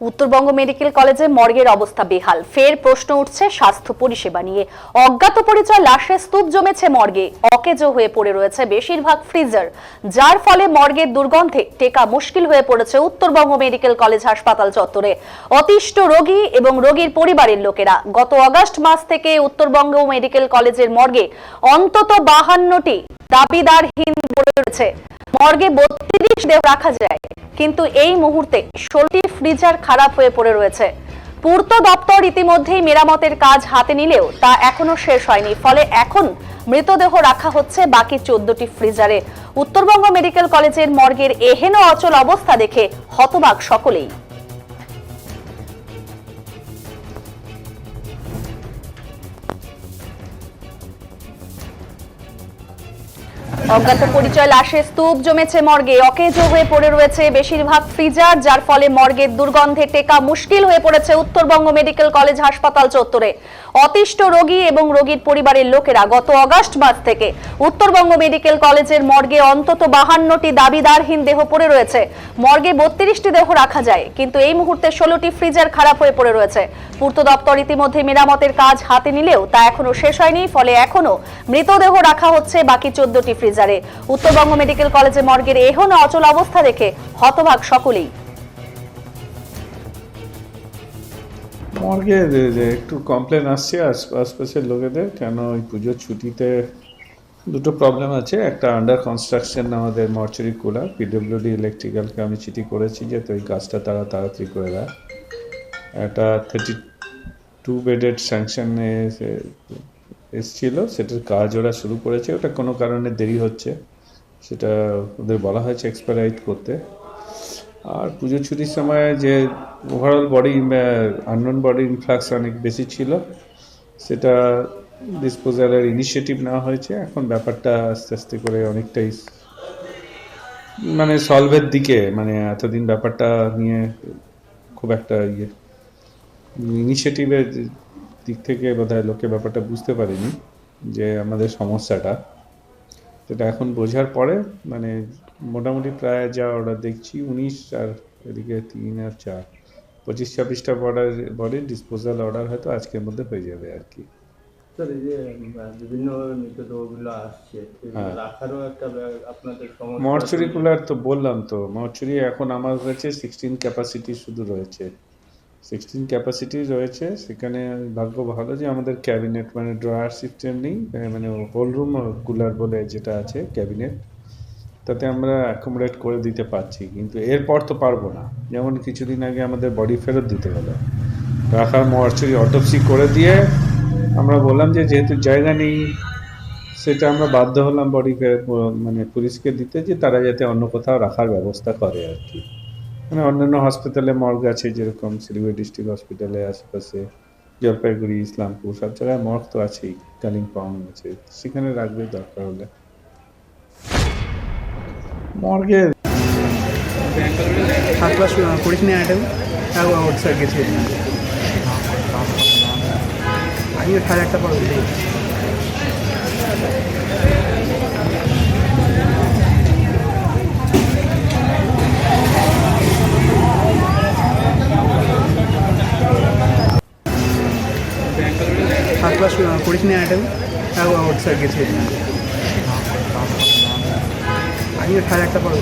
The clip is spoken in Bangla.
উত্তরবঙ্গ মেডিকেল কলেজে মর্গের অবস্থা বেহাল। ফের প্রশ্ন উঠছে স্বাস্থ্য পরিষেবা নিয়ে। অজ্ঞাত পরিচয় লাশের স্তূপ জমেছে মর্গে। অকেজো হয়ে পড়ে রয়েছে বেশিরভাগ ফ্রিজার। যার ফলে মর্গের দুর্গন্ধে টেকা মুশকিল হয়ে পড়েছে উত্তরবঙ্গ মেডিকেল কলেজ হাসপাতাল চত্বরে। অতিষ্ঠ রোগী এবং রোগীর পরিবারের লোকেরা গত আগস্ট মাস থেকে উত্তরবঙ্গ মেডিকেল কলেজের মর্গে অন্তত বাহান্নটি দাবিদারহীন পড়ে রয়েছে। মর্গে বত্রিশ দেহ রাখা যায়। কিন্তু এই মুহূর্তে ষোলটি ফ্রিজার খারাপ হয়ে পড়ে রয়েছে। পূর্ত দপ্তর ইতিমধ্যেই মেরামতের কাজ হাতে নিলেও তা এখনও শেষ হয়নি। ফলে এখন মৃতদেহ রাখা হচ্ছে বাকি চোদ্দটি ফ্রিজারে। উত্তরবঙ্গ মেডিকেল কলেজের মর্গের এহেন অচল অবস্থা দেখে হতবাক সকলেই। অজ্ঞাত পরিচয় লাশের স্তূপ জমেছে মর্গে। অকেজো হয়ে পড়ে রয়েছে বেশিরভাগ ফ্রিজার যার ফলে মর্গের দুর্গন্ধে টেকা মুশকিল হয়ে পড়েছে উত্তরবঙ্গ মেডিকেল কলেজ হাসপাতাল চত্বরে। অতিষ্ঠ রোগী এবং রোগীর পরিবারের লোকেরা গত আগস্ট মাস থেকে উত্তরবঙ্গ মেডিকেল কলেজের মর্গে অন্তত বাহান্নটি দাবিদারহীন দেহ পড়ে রয়েছে। মর্গে বত্রিশটি দেহ রাখা যায়, কিন্তু এই মুহূর্তে ষোলোটি ফ্রিজার খারাপ হয়ে পড়ে রয়েছে। পূর্ত দপ্তর ইতিমধ্যে মেরামতের কাজ হাতে নিলেও তা এখনও শেষ হয়নি, ফলে এখনও মৃতদেহ রাখা হচ্ছে বাকি চোদ্দটি ফ্রিজারে। উত্তরবঙ্গ মেডিকেল কলেজে মর্গের এহন অচল অবস্থা দেখে হতবাক সকলেই। মর্গে একটু কমপ্লেন আসছে আশ- আশপাশের লোকেদের, কেন ওই পুজোর ছুটিতে দুটো প্রবলেম আছে। একটা আন্ডার কনস্ট্রাকশন আমাদের মর্চারি কুলার পিডব্লিউডি ইলেকট্রিক্যালকে আমি চিঠি করেছি যে, তো এই কাজটা তারা তাড়াতাড়ি করে দেয়। একটা থার্টি টু বেডেড স্যাংশনে এসছিল, সেটার কাজ ওরা শুরু করেছে। ওটা কোনো কারণে দেরি হচ্ছে, সেটা ওদের বলা হয়েছে এক্সপারাইট করতে। আর পুজো ছুটির সময় যে overall body unknown body influx অনেক বেশি ছিল, সেটা ডিসপোজালের ইনিশিয়েটিভ নেওয়া হয়েছে। এখন ব্যাপারটা আস্তে আস্তে করে অনেকটাই মানে সলভের দিকে মানে এতদিন ব্যাপারটা নিয়ে খুব একটা ইয়ে। ইনিশিয়েটিভের দিক থেকে বোধহয় লোকে ব্যাপারটা বুঝতে পারেনি যে আমাদের সমস্যাটা। সেটা এখন বোঝার পরে মানে মোটামুটি প্রায় যা অর্ডার দেখছি উনিশ আর এদিকে তিন আর চার। পঁচিশ ছাব্বিশটা অর্ডার বডির ডিসপোজাল অর্ডার হয়তো আজকের মধ্যে হয়ে যাবে আর কি। স্যার এই যে বিভিন্ন মৃতদেহগুলো আসছে হ্যাঁ। রাখারও একটা আপনাদের সমস্যা মর্চুরি কুলার তো বললাম তো মর্চুরি এখন আমার কাছে সিক্সটিন ক্যাপাসিটি শুধু রয়েছে। সিক্সটিন ক্যাপাসিটি রয়েছে। সেখানে ভাগ্য ভালো যে আমাদের ক্যাবিনেট মানে ড্রয়ার সিস্টেম নেই মানে হোল রুম কুলার বলে যেটা আছে ক্যাবিনেট তাতে আমরা অ্যাকোমোডেট করে দিতে পারছি, কিন্তু এরপর তো পারব না। যেমন কিছুদিন আগে আমাদের বডি ফেরত দিতে হলো। রাখার মর্চুরি অটোপসি করে দিয়ে আমরা বললাম যে যেহেতু জায়গা নেই, সেটা আমরা বাধ্য হলাম বডিকে মানে পুলিশকে দিতে যে তারা যাতে অন্য কোথাও রাখার ব্যবস্থা করে আর কি। মানে অন্যান্য হসপিটালে মর্গ আছে যেরকম শিলিগুড়ি ডিস্ট্রিক্ট হসপিটালে আশেপাশে জলপাইগুড়ি, ইসলামপুর, সব জায়গায় মর্গ তো আছেই, কালিম্পং আছে। সেখানে রাখবে দরকার হলে। মর্গে স্যার গেছে। সাড়ে একটা ক্লাস পড়িস নি আইটেম আউট স্যার গেছে। আজকে সাড়ে একটা পর